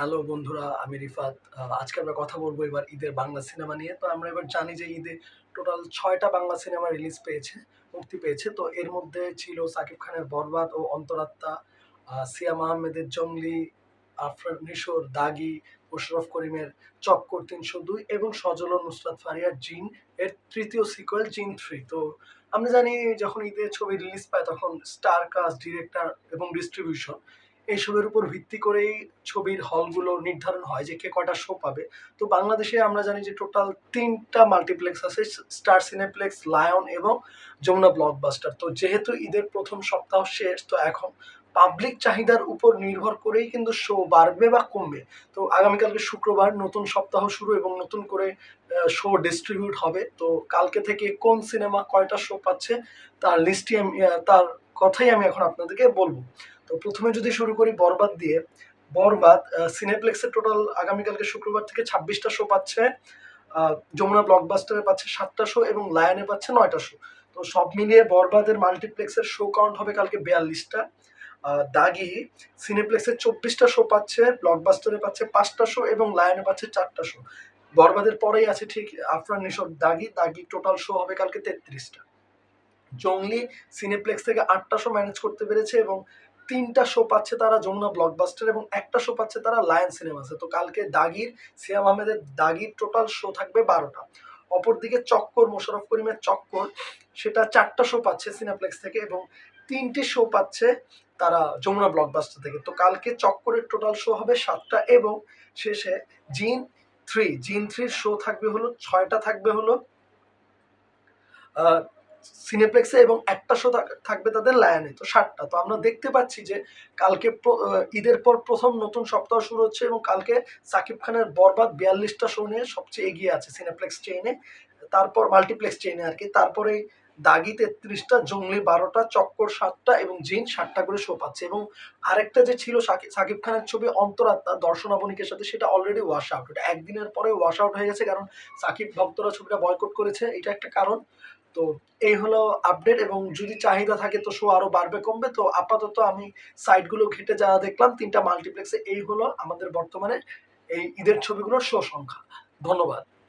Hello বন্ধুরা, আমি রিফাত। আজকে আমরা কথা বলব এবার ঈদের বাংলা সিনেমা নিয়ে। তো আমরা এবার জানি যে ঈদে টোটাল ছয়টা বাংলা সিনেমা রিলিজ পেয়েছে, মুক্তি পেয়েছে। তো এর মধ্যে ছিল সাকিব খানের বরবাদ ও অন্তরাত্মা সিয়াম আহমেদের জঙ্গলি, আফরান নিশোর দাগি, মোশরফ করিমের চক্কর তিনশো দুই এবং সজল নুসরাত ফারিয়ার জিন এর তৃতীয় সিকুয়েল জিন থ্রি তো আমরা জানি যখন ঈদের ছবি রিলিজ পায় তখন স্টার কাস্ট ডিরেক্টর এবং ডিস্ট্রিবিউশন এইসবের উপর ভিত্তি করেই ছবির হলগুলো নির্ধারণ হয় যে কে কটা শো পাবে। তো বাংলাদেশে আমরা জানি যে টোটাল তিনটা মাল্টিপ্লেক্স আছে স্টার সিনেপ্লেক্স লায়ন এবং যমুনা ব্লকবাস্টার তো যেহেতু ঈদের প্রথম সপ্তাহ শেষ, তো এখন পাবলিক চাহিদার উপর নির্ভর করেই কিন্তু শো বাড়বে বা কমবে। তো আগামীকালকে শুক্রবার নতুন সপ্তাহ শুরু এবং নতুন করে শো ডিস্ট্রিবিউট হবে। তো কালকে থেকে কোন সিনেমা কয়টা শো পাচ্ছে, তার লিস্টটি আমি তার কথাই আমি এখন আপনাদেরকে বলব। তো প্রথমে যদি শুরু করি বরবাদ দিয়ে, বরবাদ সিনেপ্লেক্সের টোটাল আগামীকালকে শুক্রবার থেকে ছাব্বিশটা শো পাচ্ছে যমুনা ব্লকবাস্টারে পাচ্ছে সাতটা শো এবং লায়নে পাচ্ছে নয়টা শো তো সব মিলিয়ে বরবাদের মাল্টিপ্লেক্সের শো কাউন্ট হবে কালকে বিয়াল্লিশটা। দাগি সিনেপ্লেক্সের চব্বিশটা শো পাচ্ছে ব্লকবাস্টারে পাচ্ছে পাঁচটা শো এবং লায়নে পাচ্ছে চারটা শো বরবাদের পরেই আছে ঠিক আফরান নিশোর দাগি দাগি টোটাল শো হবে কালকে তেত্রিশটা। জঙ্গলি সিনেপ্লেক্স থেকে আটটা শো ম্যানেজ করতে পেরেছে এবং তিনটা শো পাচ্ছে তারা যমুনা ব্লকবাস্টার এবং একটা শো পাচ্ছে তারা লায়ন সিনেমাসে তো কালকে দাগির সিয়াম আহমেদের দাগির টোটাল শো থাকবে বারোটা। অপরদিকে চক্কর মোশারফ করিমের চক্কর, সেটা চারটা শো পাচ্ছে সিনেপ্লেক্স থেকে এবং তিনটি শো পাচ্ছে তারা যমুনা ব্লকবাস্টার থেকে। তো কালকে চক্করের টোটাল শো হবে সাতটা এবং শেষে জিন থ্রি জিন থ্রির শো থাকবে হলো, ছয়টা থাকবে হলো সিনেপ্লেক্সে এবং একটা শো থাকবে তাদের লায়নে তো ষাটটা তো আমরা দেখতে পাচ্ছি যে কালকে ঈদের পর প্রথম নতুন সপ্তাহ শুরু হচ্ছে এবং কালকে সাকিব খানের বরবাদ বিয়াল্লিশটা শো নিয়ে সবচেয়ে এগিয়ে আছে সিনেপ্লেক্স চেইনে তারপর মাল্টিপ্লেক্স চেইনে আর কি। তারপরে দাগি তেত্রিশটা, জঙ্গলি বারোটা, চক্কর সাতটা এবং জিন সাতটা করে শো পাচ্ছে। এবং আরেকটা যে ছিল সাকি- সাকিব খানের ছবি অন্তরাত্মা, দর্শন আবনিকের সাথে সেটা অলরেডি ওয়াশ আউট এটা একদিনের পরে ওয়াশ আউট হয়ে গেছে কারণ সাকিব ভক্তরা ছবিটা বয়কট করেছে, এটা একটা কারণ। তো এই হলো আপডেট এবং যদি চাহিদা থাকে তো শো আরও বাড়বে, কমবে। তো আপাতত আমি সাইটগুলো ঘেটে যা দেখলাম, তিনটা মাল্টিপ্লেক্সে এই হলো আমাদের বর্তমানে এই ঈদের ছবিগুলোর শো সংখ্যা। ধন্যবাদ।